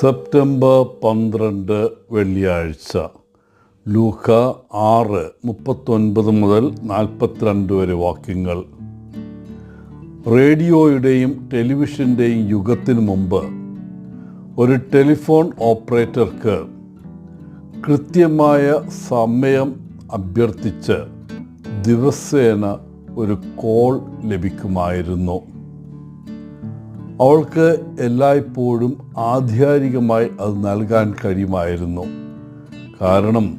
September പന്ത്രണ്ട് വെള്ളിയാഴ്ച ലൂക്ക ആറ് മുപ്പത്തൊൻപത് മുതൽ നാൽപ്പത്തിരണ്ട് വരെ വാക്യങ്ങൾ. റേഡിയോയുടെയും ടെലിവിഷന്റെയും യുഗത്തിനു മുമ്പ് ഒരു ടെലിഫോൺ ഓപ്പറേറ്റർക്ക് കൃത്യമായ സമയം അഭ്യർത്ഥിച്ച് ദിവസേന ഒരു കോൾ ലഭിക്കുമായിരുന്നു. അവൾക്ക് എല്ലായ്പ്പോഴും ആധികാരികമായി അത് നൽകാൻ കഴിയുമായിരുന്നു. കാരണം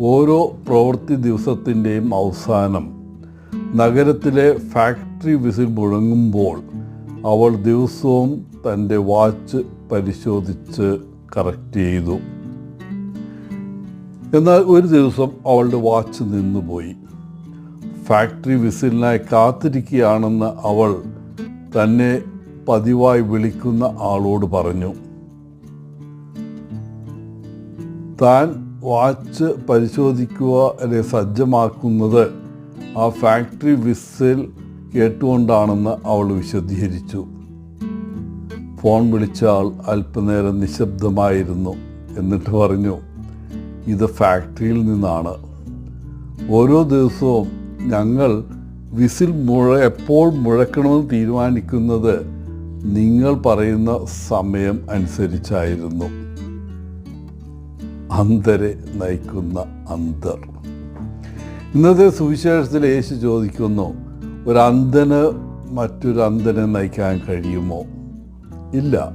ഓരോ പ്രവൃത്തി ദിവസത്തിന്റെയും അവസാനം നഗരത്തിലെ ഫാക്ടറി വിസിൽ മുഴങ്ങുമ്പോൾ അവൾ ദിവസവും തന്റെ വാച്ച് പരിശോധിച്ച് കറക്റ്റ് ചെയ്തു. എന്നാൽ ഒരു ദിവസം അവളുടെ വാച്ച് നിന്നുപോയി. ഫാക്ടറി വിസിലിനായി കാത്തിരിക്കുകയാണെന്ന് അവൾ തന്നെ പതിവായി വിളിക്കുന്ന ആളോട് പറഞ്ഞു താൻ വാച്ച് പരിശോധിക്കുക അല്ലെ സജ്ജമാക്കുന്നത്? ആ ഫാക്ടറി വിസിൽ കേട്ടുകൊണ്ടാണെന്ന് അവൾ വിശദീകരിച്ചു. ഫോൺ വിളിച്ച ആൾ അല്പനേരം നിശബ്ദമായിരുന്നു എന്നിട്ട് പറഞ്ഞു ഇത് ഫാക്ടറിയിൽ നിന്നാണ്. ഓരോ ദിവസവും ഞങ്ങൾ വിസിൽ മുഴ എപ്പോൾ മുഴക്കണമെന്ന് തീരുമാനിക്കുന്നത് നിങ്ങൾ പറയുന്ന സമയം അനുസരിച്ചായിരുന്നു. അന്തരെ നയിക്കുന്ന അന്തർ. ഇന്നത്തെ സുവിശേഷത്തിൽ യേശു ചോദിക്കുന്നു ഒരു അന്ധന് മറ്റൊരു അന്ധനെ നയിക്കാൻ കഴിയുമോ? ഇല്ല.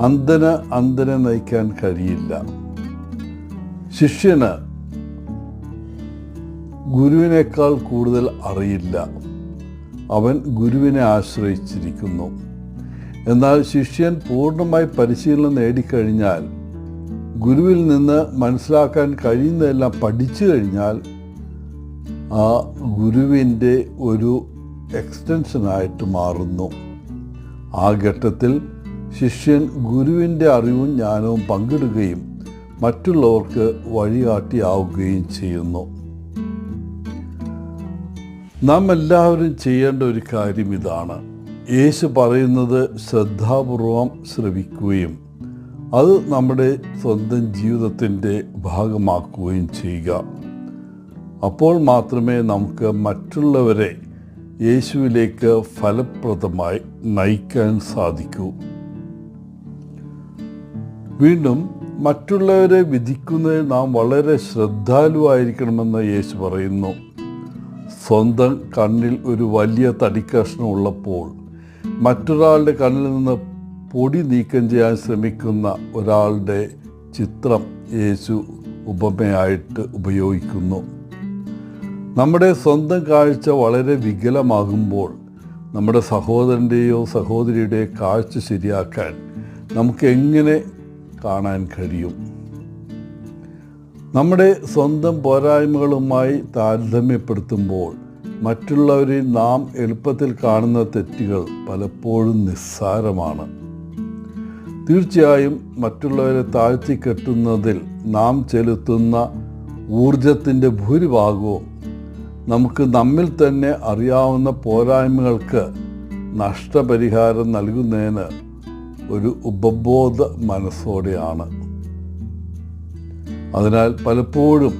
അന്ധന് അന്ധനെ നയിക്കാൻ കഴിയില്ല. ശിഷ്യന് ഗുരുവിനേക്കാൾ കൂടുതൽ അറിയില്ല. അവൻ ഗുരുവിനെ ആശ്രയിച്ചിരിക്കുന്നു. എന്നാൽ ശിഷ്യൻ പൂർണമായി പരിശീലനം നേടിക്കഴിഞ്ഞാൽ ഗുരുവിൽ നിന്ന് മനസ്സിലാക്കാൻ കഴിയുന്നതെല്ലാം പഠിച്ചു കഴിഞ്ഞാൽ ആ ഗുരുവിന്റെ ഒരു എക്സ്റ്റൻഷനായിട്ട് മാറുന്നു. ആ ഘട്ടത്തിൽ ശിഷ്യൻ ഗുരുവിന്റെ അറിവും ജ്ഞാനവും പങ്കിടുകയും മറ്റുള്ളവർക്ക് വഴികാട്ടിയാവുകയും ചെയ്യുന്നു. നാം എല്ലാവരും ചെയ്യേണ്ട ഒരു കാര്യം ഇതാണ്. യേശു പറയുന്നത് ശ്രദ്ധാപൂർവം ശ്രവിക്കുകയും അത് നമ്മുടെ സ്വന്തം ജീവിതത്തിന്റെ ഭാഗമാക്കുകയും ചെയ്യുക. അപ്പോൾ മാത്രമേ നമുക്ക് മറ്റുള്ളവരെ യേശുവിലേക്ക് ഫലപ്രദമായി നയിക്കാൻ സാധിക്കൂ. വീണ്ടും മറ്റുള്ളവരെ വിധിക്കുന്നതിൽ നാം വളരെ ശ്രദ്ധാലുവായിരിക്കണമെന്ന് യേശു പറയുന്നു. സ്വന്തം കണ്ണിൽ ഒരു വലിയ തടിക്കഷ്ണം ഉള്ളപ്പോൾ മറ്റൊരാളുടെ കണ്ണിൽ നിന്ന് പൊടി നീക്കം ചെയ്യാൻ ശ്രമിക്കുന്ന ഒരാളുടെ ചിത്രം യേശു ഉപമയായിട്ട് ഉപയോഗിക്കുന്നു. നമ്മുടെ സ്വന്തം കാഴ്ച വളരെ വികലമാകുമ്പോൾ നമ്മുടെ സഹോദരന്റെയോ സഹോദരിയുടെയോ കാഴ്ച ശരിയാക്കാൻ നമുക്ക് എങ്ങനെ കാണാൻ കഴിയും? നമ്മുടെ സ്വന്തം പോരായ്മകളുമായി താരതമ്യപ്പെടുത്തുമ്പോൾ മറ്റുള്ളവരിൽ നാം എളുപ്പത്തിൽ കാണുന്ന തെറ്റുകൾ പലപ്പോഴും നിസ്സാരമാണ്. തീർച്ചയായും മറ്റുള്ളവരെ താഴ്ത്തി കെട്ടുന്നതിൽ നാം ചെലുത്തുന്ന ഊർജത്തിന്റെ ഭൂരിഭാഗവും നമുക്ക് നമ്മിൽ തന്നെ അറിയാവുന്ന പോരായ്മകൾക്ക് നഷ്ടപരിഹാരം നൽകുന്നതിന് ഒരു ഉപബോധ മനസ്സോടെയാണ്. അതിനാൽ പലപ്പോഴും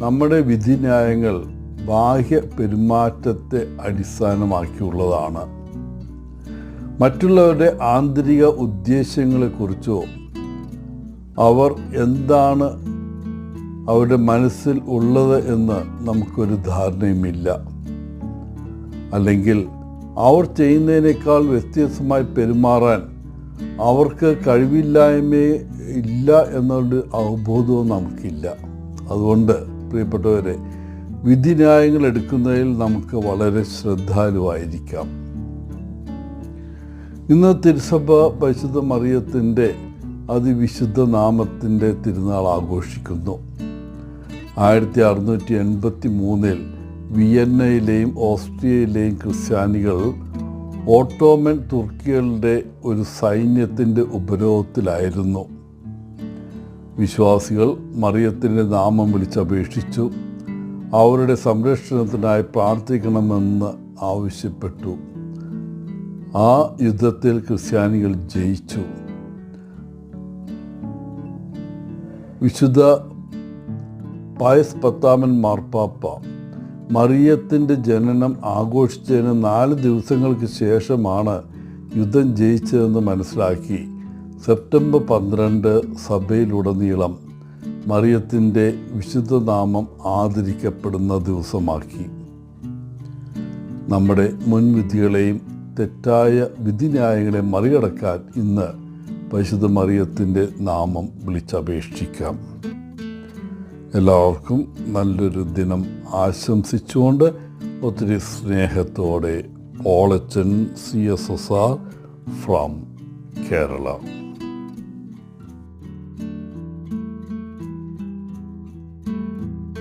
നമ്മുടെ വിധിന്യായങ്ങൾ ബാഹ്യ പെരുമാറ്റത്തെ അടിസ്ഥാനമാക്കിയുള്ളതാണ്. മറ്റുള്ളവരുടെ ആന്തരിക ഉദ്ദേശങ്ങളെക്കുറിച്ചോ അവർ എന്താണ് അവരുടെ മനസ്സിൽ ഉള്ളത് എന്ന് നമുക്കൊരു ധാരണയുമില്ല. അല്ലെങ്കിൽ അവർ ചെയ്യുന്നതിനേക്കാൾ വ്യത്യസ്തമായി പെരുമാറാൻ അവർക്ക് കഴിവില്ലായ്മയെ ഇല്ല എന്നുള്ള അവബോധവും നമുക്കില്ല. അതുകൊണ്ട് പ്രിയപ്പെട്ടവരെ വിധിന്യായങ്ങൾ എടുക്കുന്നതിൽ നമുക്ക് വളരെ ശ്രദ്ധാലുവായിരിക്കാം. ഇന്ന് തിരുസഭ പരിശുദ്ധ മറിയത്തിന്റെ അതിവിശുദ്ധ നാമത്തിന്റെ തിരുനാൾ ആഘോഷിക്കുന്നു. ആയിരത്തി അറുന്നൂറ്റി എൺപത്തി മൂന്നിൽ വിയന്നയിലെയും ഓസ്ട്രിയയിലെയും ക്രിസ്ത്യാനികൾ ഓട്ടോമൻ തുർക്കികളുടെ ഒരു സൈന്യത്തിന്റെ ഉപരോധത്തിലായിരുന്നു. വിശ്വാസികൾ മറിയത്തിന്റെ നാമം വിളിച്ചപേക്ഷിച്ചു. അവരുടെ സംരക്ഷണത്തിനായി പ്രാർത്ഥിക്കണമെന്ന് ആവശ്യപ്പെട്ടു. ആ യുദ്ധത്തിൽ ക്രിസ്ത്യാനികൾ ജയിച്ചു. വിശുദ്ധ പായസ് പത്താമൻ മാർപ്പാപ്പ മറിയത്തിന്റെ ജനനം ആഘോഷിച്ചതിന് നാല് ദിവസങ്ങൾക്ക് ശേഷമാണ് യുദ്ധം ജയിച്ചതെന്ന് മനസ്സിലാക്കി സെപ്റ്റംബർ പന്ത്രണ്ട് സഭയിലുടനീളം. മറിയത്തിന്റെ വിശുദ്ധനാമം ആദരിക്കപ്പെടുന്ന ദിവസമാക്കി. നമ്മുടെ മുൻവിധികളെയും തെറ്റായ വിധിന്യായങ്ങളെ മറികടക്കാൻ ഇന്ന് പരിശുദ്ധ മറിയത്തിന്റെ നാമം വിളിച്ചപേക്ഷിക്കാം. എല്ലാവർക്കും നല്ലൊരു ദിനം ആശംസിച്ചുകൊണ്ട് ഒത്തിരി സ്നേഹത്തോടെ ഓളച്ചൻ C S S R from Kerala.